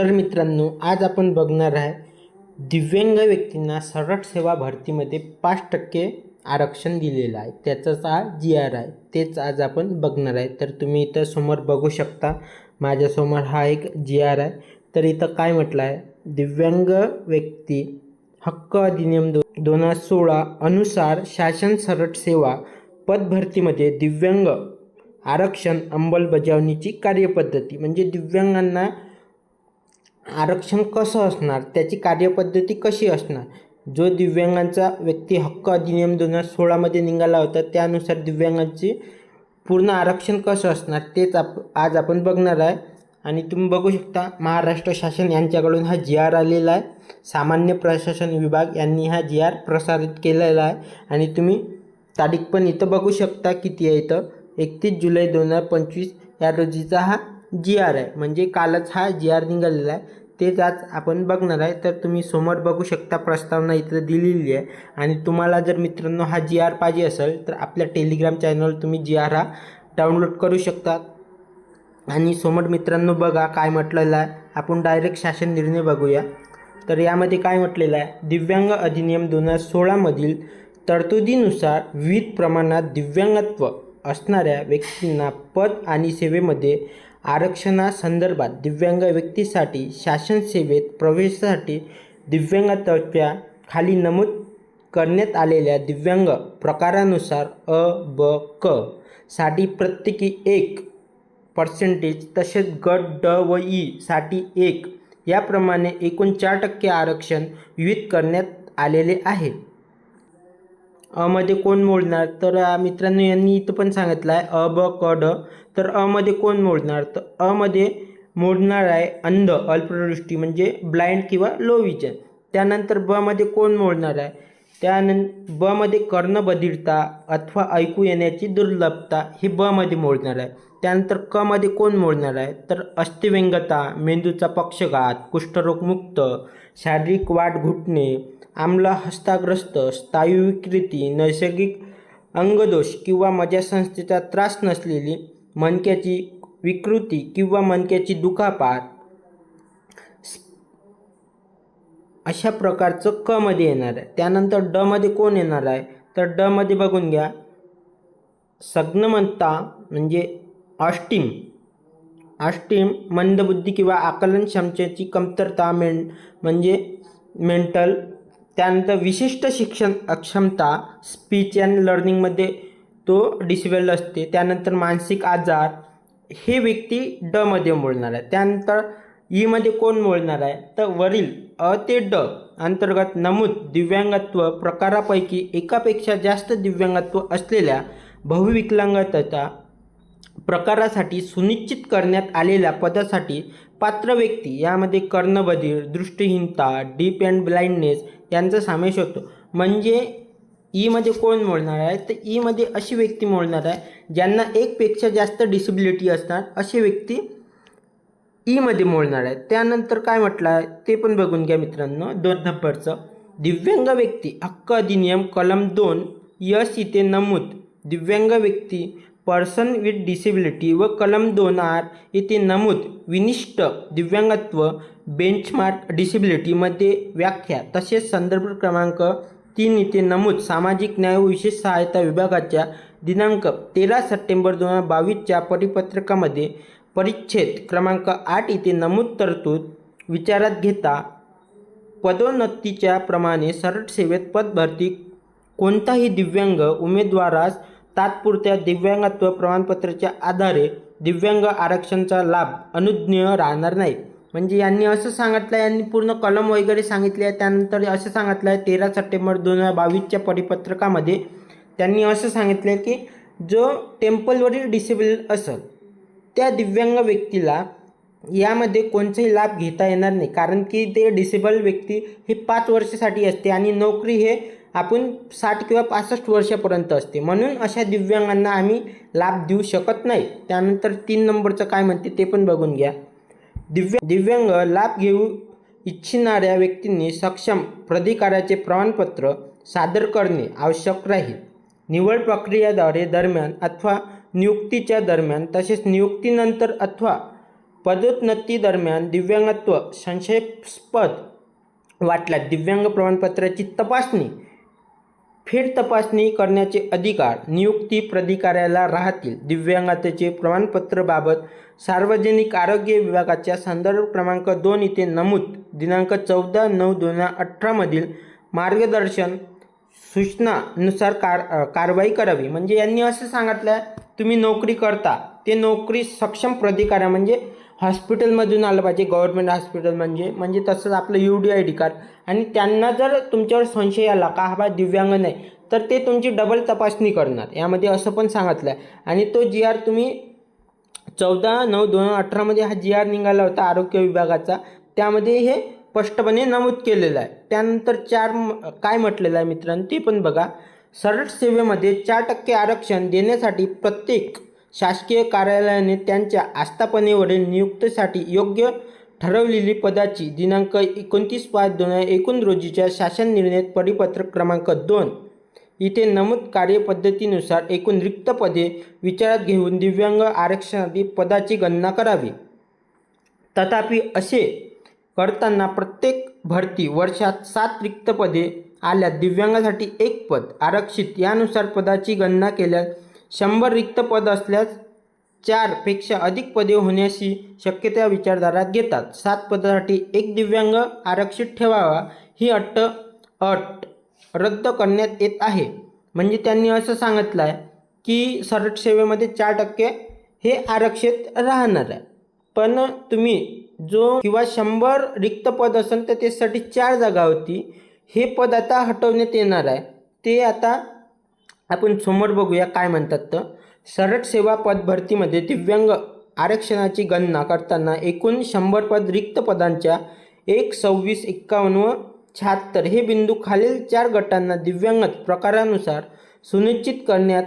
तर मित्रांनो आज आपण बघणार आहे दिव्यांग व्यक्तींना सरळ सेवा भरतीमध्ये पाच टक्के आरक्षण दिलेलं आहे. त्याचाच हा जी आर आहे. तेच आज आपण बघणार आहे. तर तुम्ही इथं समोर बघू शकता माझ्यासमोर हा एक जी आर आहे. तर इथं काय म्हटलं आहे? दिव्यांग व्यक्ती हक्क अधिनियम दो दोन हजार सोळा अनुसार शासन सरळ सेवा पदभरतीमध्ये दिव्यांग आरक्षण अंमलबजावणीची कार्यपद्धती म्हणजे दिव्यांगांना आरक्षण कसं असणार? त्याची कार्यपद्धती कशी असणार? जो दिव्यांगांचा व्यक्ती हक्क अधिनियम दोन हजार सोळामध्ये निघाला होता त्यानुसार दिव्यांगांची पूर्ण आरक्षण कसं असणार तेच आप आज आपण बघणार आहे. आणि तुम्ही बघू शकता महाराष्ट्र शासन यांच्याकडून हा जी आर आलेला आहे. सामान्य प्रशासन विभाग यांनी हा जी आर प्रसारित केलेला आहे. आणि तुम्ही तारीख पण इथं बघू शकता किती आहे इथं. एकतीस जुलै दोन हजार पंचवीस या रोजीचा हा जी आर आहे. म्हणजे कालच हा जी आर निघालेला आहे. तेच आज आपण बघणार आहे. तर तुम्ही समोर बघू शकता प्रस्तावना इथं दिलेली आहे. आणि तुम्हाला जर मित्रांनो हा जी आर पाहिजे असेल तर आपल्या टेलिग्राम चॅनलवर तुम्ही जी आर हा डाउनलोड करू शकता. आणि समोर मित्रांनो बघा काय म्हटलेलं आहे. आपण डायरेक्ट शासन निर्णय बघूया. तर यामध्ये काय म्हटलेलं आहे? दिव्यांग अधिनियम दोन हजार सोळामधील तरतुदीनुसार विविध प्रमाणात दिव्यांगत्व असणाऱ्या व्यक्तींना पद आणि सेवेमध्ये आरक्षणासंदर्भात दिव्यांग व्यक्तीसाठी शासन सेवेत प्रवेशासाठी दिव्यांगत्वाच्या खाली नमूद करण्यात आलेल्या दिव्यांग प्रकारानुसार अ ब क साठी प्रत्येकी एक पर्सेंटेज तसेच गट ड व ई साठी एक. याप्रमाणे एकूण चार टक्के आरक्षण विविध करण्यात आलेले आहे. अमध्ये कोण मोडणार? तर मित्रांनो यांनी इथं पण सांगितलं आहे अ ब क ड. तर अमध्ये कोण मोडणार? तर अमध्ये मोडणार आहे अंध अल्पदृष्टी म्हणजे ब्लाइंड किंवा लो विजन त्यानंतर बमध्ये कोण मोडणार आहे? त्यानं बमध्ये कर्णबधिरता अथवा ऐकू येण्याची दुर्लभता हे बमध्ये मोडणार आहे. त्यानंतर कमध्ये कोण मोडणार आहे? तर अस्थिव्यंगता मेंदूचा पक्षघात कुष्ठरोगमुक्त शारीरिक वाट घुटणे आम्ल हस्ताग्रस्त स्थायू विकृती नैसर्गिक अंगदोष किंवा मज्जासंस्थेचा त्रास नसलेली मणक्याची विकृती किंवा मणक्याची दुखापात अशा प्रकारचं क मध्ये येणार आहे. त्यानंतर ड मध्ये कोण येणार आहे? तर ड मध्ये बघून घ्या. सग्नमत्ता म्हणजे ऑस्टिम ऑस्टिम मंदबुद्धी किंवा आकलन क्षमतेची कमतरता मेन म्हणजे मेंटल त्यानंतर विशिष्ट शिक्षण अक्षमता स्पीच अँड लर्निंगमध्ये तो डिसेबल असते. त्यानंतर मानसिक आजार हे व्यक्ती डमध्ये मोडणार आहे. त्यानंतर ईमध्ये कोण मोडणार आहे? तर वरील अ ते ड अंतर्गत नमूद दिव्यांगत्व प्रकारापैकी एकापेक्षा जास्त दिव्यांगत्व असलेल्या बहुविकलांगता प्रकारासाठी सुनिश्चित करण्यात आलेल्या पदासाठी पात्र व्यक्ती यामध्ये कर्णबधीर दृष्टिहीनता डीप अँड ब्लाइंडनेस यांचा समावेश होतो. म्हणजे e ईमध्ये कोण मोडणार आहे? तर e ईमध्ये अशी व्यक्ती मोडणार आहे ज्यांना एकपेक्षा जास्त डिसेबिलिटी असणार अशी व्यक्ती e ईमध्ये मोडणार आहे. त्यानंतर काय म्हटलं आहे? ते पण बघून घ्या मित्रांनो. दोन नंबरचं. दिव्यांग व्यक्ती हक्क अधिनियम कलम दोन यश इथे नमूद. दिव्यांग व्यक्ती पर्सन विथ डिसेबिलिटी व कलम दोन आर इथे नमूद विनिष्ट दिव्यांगत्व बेंचमार्क डिसेबिलिटीमध्ये व्याख्या तसेच संदर्भ क्रमांक तीन इथे नमूद सामाजिक न्याय व विशेष सहायता विभागाच्या दिनांक तेरा सप्टेंबर दोन हजार बावीसच्या परिपत्रकामध्ये परिच्छेद क्रमांक आठ इथे नमूद तरतूद विचारात घेता पदोन्नतीच्या प्रमाणे सरळ सेवेत पदभरती कोणताही दिव्यांग उमेदवारास तात्पुरत्या दिव्यांगत्व प्रमाणपत्राच्या आधारे दिव्यांग आरक्षणचा लाभ अनुज्ञेय राहणार नाही. म्हणजे यांनी असं सांगितलं आहे यांनी पूर्ण कलम वगैरे सांगितले आहे त्यानंतर असं सांगितलं आहे तेरा सप्टेंबर दोन हजार बावीसच्या परिपत्रकामध्ये त्यांनी असं सांगितलं आहे की जो टेम्पलवरील डिसेबल असेल त्या दिव्यांग व्यक्तीला यामध्ये कोणताही लाभ घेता येणार नाही. कारण की ते डिसेबल व्यक्ती हे पाच वर्षासाठी असते आणि नोकरी हे आपण साठ किंवा पासष्ट वर्षापर्यंत असते. म्हणून अशा दिव्यांगांना आम्ही लाभ देऊ शकत नाही. त्यानंतर तीन नंबरचं काय म्हणते ते पण बघून घ्या. दिव्य दिव्यांग लाभ घेऊ इच्छिणाऱ्या व्यक्तींनी सक्षम प्राधिकाराचे प्रमाणपत्र सादर करणे आवश्यक राहील. निवड प्रक्रियेद्वारे दरम्यान अथवा नियुक्तीच्या दरम्यान तसेच नियुक्तीनंतर अथवा पदोन्नती दरम्यान दिव्यांगत्व संशयास्पद वाटल्यास दिव्यांग प्रमाणपत्राची तपासणी फेर तपासणी करण्याचे अधिकार नियुक्ती प्राधिकाऱ्याला राहतील. दिव्यांगतेचे प्रमाणपत्राबाबत सार्वजनिक आरोग्य विभागाच्या संदर्भ क्रमांक दोन इथे नमूद. दिनांक चौदा नऊ दोन हजार अठरामधील मार्गदर्शन सूचनानुसार कार कारवाई करावी. म्हणजे यांनी असं सांगितलं तुम्ही नोकरी करता. ते नोकरी सक्षम प्राधिकाऱ्या म्हणजे हॉस्पिटलमधून आलं पाहिजे गव्हर्नमेंट हॉस्पिटल म्हणजे. म्हणजे तसंच आपलं U D I D card आणि त्यांना जर तुमच्यावर संशय आला का हा बा दिव्यांग नाही तर ते तुमची डबल तपासणी करणार. यामध्ये असं पण सांगितलं आहे आणि तो जी आर तुम्ही चौदा नऊ दोन हजार अठरामध्ये हा जी आर निघाला होता आरोग्य विभागाचा. त्यामध्ये हे स्पष्टपणे नमूद केलेलं आहे. त्यानंतर चार म- काय म्हटलेलं आहे मित्रांनो ते पण बघा. सरळ सेवेमध्ये चार टक्के आरक्षण देण्यासाठी प्रत्येक शासकीय कार्यालयाने त्यांच्या आस्थापनेवरील नियुक्तीसाठी योग्य ठरवलेली पदाची दिनांक एकोणतीस पाच दोन हजार एकूण रोजीच्या शासन निर्णयात परिपत्रक क्रमांक दोन. इथे नमूद कार्यपद्धतीनुसार एकूण रिक्त पदे विचारात घेऊन दिव्यांग आरक्षणातील पदाची गणना करावी. तथापि असे करताना प्रत्येक भरती वर्षात सात रिक्त पदे आल्यास दिव्यांगासाठी एक पद. आरक्षित यानुसार पदाची गणना केल्यास शंभर रिक्त पद असल्यास चारपेक्षा अधिक पदे होण्याची शक्यता विचारधारात घेतात. सात पदासाठी एक दिव्यांग आरक्षित ठेवावा ही अट अट रद्द करण्यात येत आहे. म्हणजे त्यांनी असं सांगितलं आहे की सरळ सेवेमध्ये चार टक्के हे आरक्षित राहणार आहे. पण तुम्ही जो किंवा शंभर रिक्त पद असेल तर त्यासाठी चार जागा होती. हे पद आता हटवण्यात येणार आहे. ते आता आपण समोर बघूया काय म्हणतात तर. सरळ सेवा पद भरतीमध्ये दिव्यांग आरक्षणाची गणना करताना एकूण शंभर पद रिक्त पदांच्या एक सव्वीस एक्कावन्न व शहात्तर हे बिंदू खालील चार गटांना दिव्यांग प्रकारानुसार सुनिश्चित करण्यात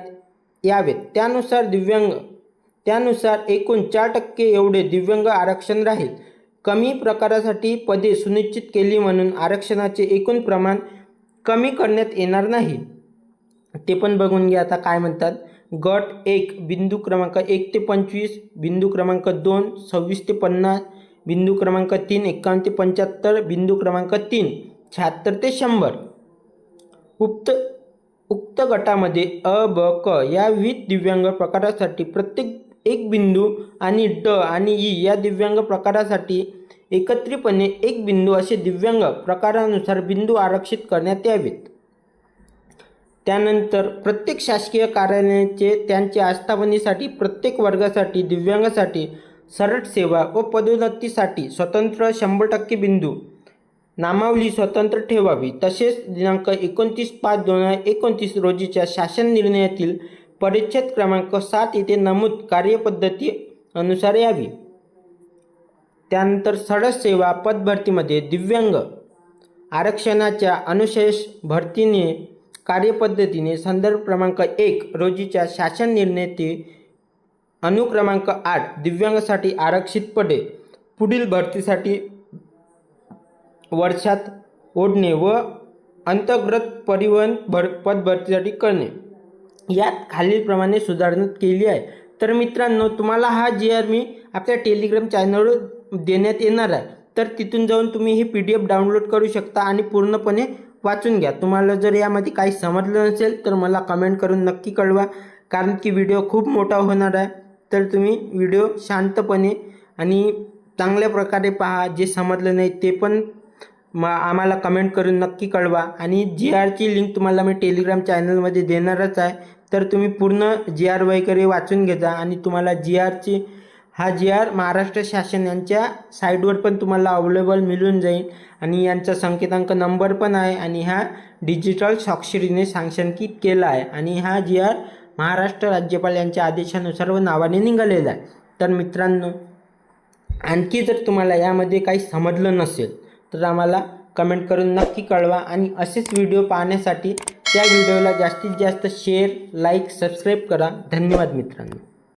यावेत. त्यानुसार दिव्यांग त्यानुसार एकूण चार टक्के एवढे दिव्यांग आरक्षण राहील. कमी प्रकारासाठी पदे सुनिश्चित केली म्हणून आरक्षणाचे एकूण प्रमाण कमी करण्यात येणार नाही. ते पण बघून घ्या आता काय म्हणतात. गट एक बिंदू क्रमांक एक ते पंचवीस बिंदू क्रमांक दोन सव्वीस ते पन्नास बिंदू क्रमांक तीन एकावन्न ते पंच्याहत्तर बिंदू क्रमांक तीन शहात्तर ते शंभर. उक्त उक्त गटामध्ये अ ब क या विविध दिव्यांग प्रकारासाठी प्रत्येक एक बिंदू आणि ड आणि ई या दिव्यांग प्रकारासाठी एकत्रितपणे एक बिंदू असे दिव्यांग प्रकारानुसार बिंदू आरक्षित करण्यात यावेत. त्यानंतर प्रत्येक शासकीय कार्यालयाचे त्यांच्या आस्थापनेसाठी प्रत्येक वर्गासाठी दिव्यांगासाठी सरळ सेवा व पदोन्नतीसाठी स्वतंत्र शंभर टक्के बिंदू. नामावली स्वतंत्र ठेवावी. तसेच दिनांक एकोणतीस पाच दोन हजार एकोणतीस रोजीच्या शासन निर्णयातील परिच्छेद क्रमांक सात येथे नमूद कार्यपद्धती अनुसार यावी. त्यानंतर सरळ सेवा पदभरतीमध्ये दिव्यांग आरक्षणाच्या अनुशेष भरतीने कार्यपद्धतीने संदर्भ क्रमांक एक रोजीच्या शासन निर्णयातील अनुक्रमांक आठ दिव्यांगासाठी आरक्षित पडे पुढील भरतीसाठी वर्षात ओढणे व अंतर्गत परिवहन भर पदभरतीसाठी करणे. यात खालीलप्रमाणे सुधारणा केली आहे. तर मित्रांनो तुम्हाला हा जी आर मी आपल्या टेलिग्राम चॅनलवर देण्यात येणार आहे. तर तिथून जाऊन तुम्ही ही पी डी एफ डाउनलोड करू शकता आणि पूर्णपणे वाचून घ्या. तुम्हाला जर यामध्ये काही समजलं नसेल तर मला कमेंट करून नक्की कळवा. कारण की व्हिडिओ खूप मोठा होणार आहे. तर तुम्ही व्हिडिओ शांतपणे आणि चांगल्या प्रकारे पहा. जे समजलं नाही ते पण म आम्हाला कमेंट करून नक्की कळवा. आणि जी आरची लिंक तुम्हाला मी टेलिग्राम चॅनलमध्ये देणारच आहे. तर तुम्ही पूर्ण जी आर वगैरे वाचून घेजा आणि तुम्हाला जी आरची हा जी आर महाराष्ट्र शासन यांच्या साईटवर पण तुम्हाला अवेलेबल मिळून जाईल. आणि यांचा संकेतांक नंबर पण आहे आणि हा डिजिटल स्वाक्षरीने सांक्षांकित केला आहे. आणि हा जी आर महाराष्ट्र राज्यपाल यांच्या आदेशानुसार व नावाने निघालेला आहे. तर मित्रांनो आणखी जर तुम्हाला यामध्ये काही समजलं नसेल तर आम्हाला कमेंट करून नक्की कळवा. आणि असेच व्हिडिओ पाहण्यासाठी त्या व्हिडिओला जास्तीत जास्त शेअर लाईक सबस्क्राईब करा. धन्यवाद मित्रांनो.